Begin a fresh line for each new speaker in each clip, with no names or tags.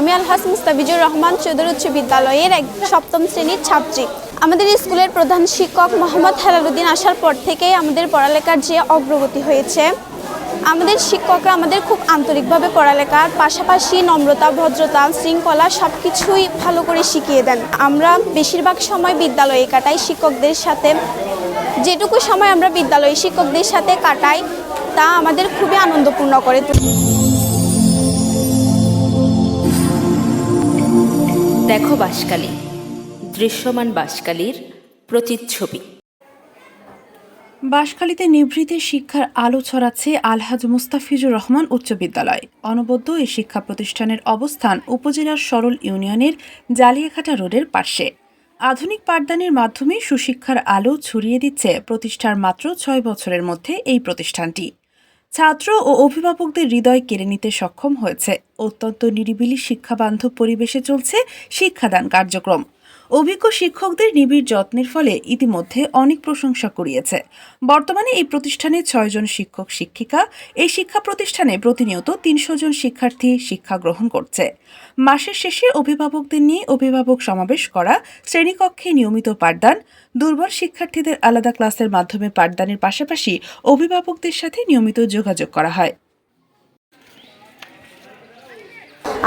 আমি আলহাস মুস্তাফিজুর রহমান চৌধুরী উচ্চ বিদ্যালয়ের এক সপ্তম শ্রেণির ছাত্রী। আমাদের স্কুলের প্রধান শিক্ষক মোহাম্মদ হেলালুদ্দিন আসার পর থেকেই আমাদের পড়ালেখার যে অগ্রগতি হয়েছে, আমাদের শিক্ষকরা আমাদের খুব আন্তরিকভাবে পড়ালেখার পাশাপাশি নম্রতা, ভদ্রতা, শৃঙ্খলা সব কিছুই ভালো করে শিখিয়ে দেন। আমরা বেশিরভাগ সময় বিদ্যালয়ে কাটাই শিক্ষকদের সাথে। যেটুকু সময় আমরা বিদ্যালয়ে শিক্ষকদের সাথে কাটাই, তা আমাদের খুবই আনন্দপূর্ণ করে তোলে।
দেখো বাসকালী, দৃশ্যমান বাসকালীর প্রতিচ্ছবি।
বাঁশখালীতে নিভৃতে শিক্ষার আলো ছড়াচ্ছে আলহাজ মুস্তাফিজুর রহমান উচ্চ বিদ্যালয়। অনবদ্য এই শিক্ষা প্রতিষ্ঠানের অবস্থান উপজেলার সরল ইউনিয়নের জালিয়াঘাটা রোডের পাশে আধুনিক পাঠদানের মাধ্যমে সুশিক্ষার আলো ছড়িয়ে দিচ্ছে প্রতিষ্ঠার মাত্র ছয় বছরের মধ্যে এই প্রতিষ্ঠানটি। ছাত্র ও অভিভাবকদের হৃদয় কেড়ে নিতে সক্ষম হয়েছে। অত্যন্ত নিরিবিলি শিক্ষাবান্ধব পরিবেশে চলছে শিক্ষাদান কার্যক্রম। অভিজ্ঞ শিক্ষকদের নিবিড় যত্নের ফলে ইতিমধ্যে অনেক প্রশংসা কুড়িয়েছে। বর্তমানে এই প্রতিষ্ঠানে ছয়জন শিক্ষক, শিক্ষিকা, এই শিক্ষা প্রতিষ্ঠানে প্রতিনিয়ত তিনশো জন শিক্ষার্থী শিক্ষা গ্রহণ করছে। মাসের শেষে অভিভাবকদের নিয়ে অভিভাবক সমাবেশ করা শ্রেণীকক্ষে নিয়মিত পাঠদান, দুর্বল শিক্ষার্থীদের আলাদা ক্লাসের মাধ্যমে পাঠদানের পাশাপাশি অভিভাবকদের সাথে নিয়মিত যোগাযোগ করা হয়।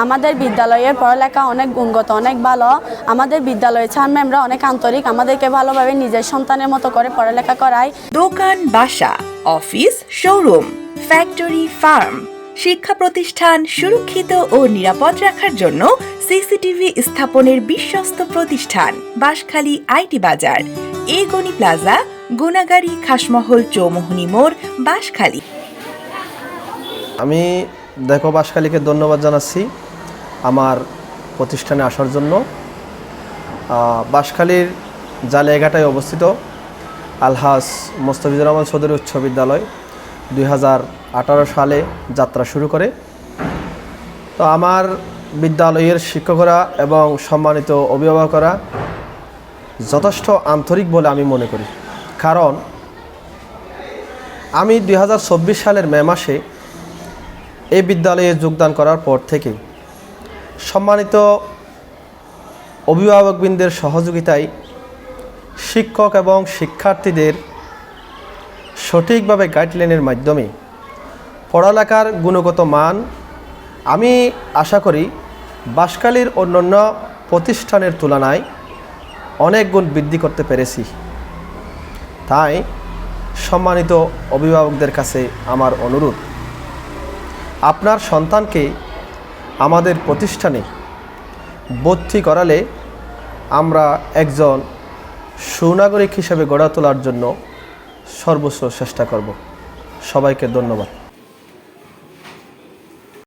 আমাদের বিদ্যালয়ের পড়ালেখা অনেক গুণগত অনেক ভালো। আমাদের বিদ্যালয়ের স্যার ম্যামরা অনেক আন্তরিক আমাদেরকে ভালোভাবে নিজের সন্তানের মতো করে পড়ালেখা করায়।
দোকান বাসা অফিস শোরুম ফ্যাক্টরি ফার্ম শিক্ষা প্রতিষ্ঠান সুরক্ষিত ও নিরাপদ রাখার জন্য সিসিটিভি স্থাপনের বিশ্বস্ত প্রতিষ্ঠান বাঁশখালী আইটি বাজার এ গনি প্লাজা গুনাগাড়ি খাসমহল চৌমোহনী মোড় বাঁশখালী।
আমি দেখো বাসকালীকে ধন্যবাদ জানাচ্ছি। আমার প্রতিষ্ঠানে আসার জন্য। বাঁশখালীর জালিয়াঘাটায় অবস্থিত আলহাস মোস্তাফিজুর রহমান চৌধুরী উচ্চ বিদ্যালয় দুই হাজার আঠারো সালে যাত্রা শুরু করে। তো আমার বিদ্যালয়ের শিক্ষকরা এবং সম্মানিত অভিভাবকরা যথেষ্ট আন্তরিক বলে আমি মনে করি। কারণ আমি দুই হাজার চব্বিশ সালের মে মাসে এই বিদ্যালয়ে যোগদান করার পর থেকে সম্মানিত অভিভাবকবৃন্দের সহযোগিতায় শিক্ষক এবং শিক্ষার্থীদের সঠিকভাবে গাইডলাইনের মাধ্যমে পড়ালেখার গুণগত মান আমি আশা করি বাসকালীর অন্যান্য প্রতিষ্ঠানের তুলনায় অনেক গুণ বৃদ্ধি করতে পেরেছি। তাই সম্মানিত অভিভাবকদের কাছে আমার অনুরোধ, আপনার সন্তানকে আমাদের প্রতিষ্ঠানে ভর্তি করালে আমরা একজন সুনাগরিক হিসেবে গড়া তোলার জন্য সর্বস্ব চেষ্টা করব। সবাইকে ধন্যবাদ।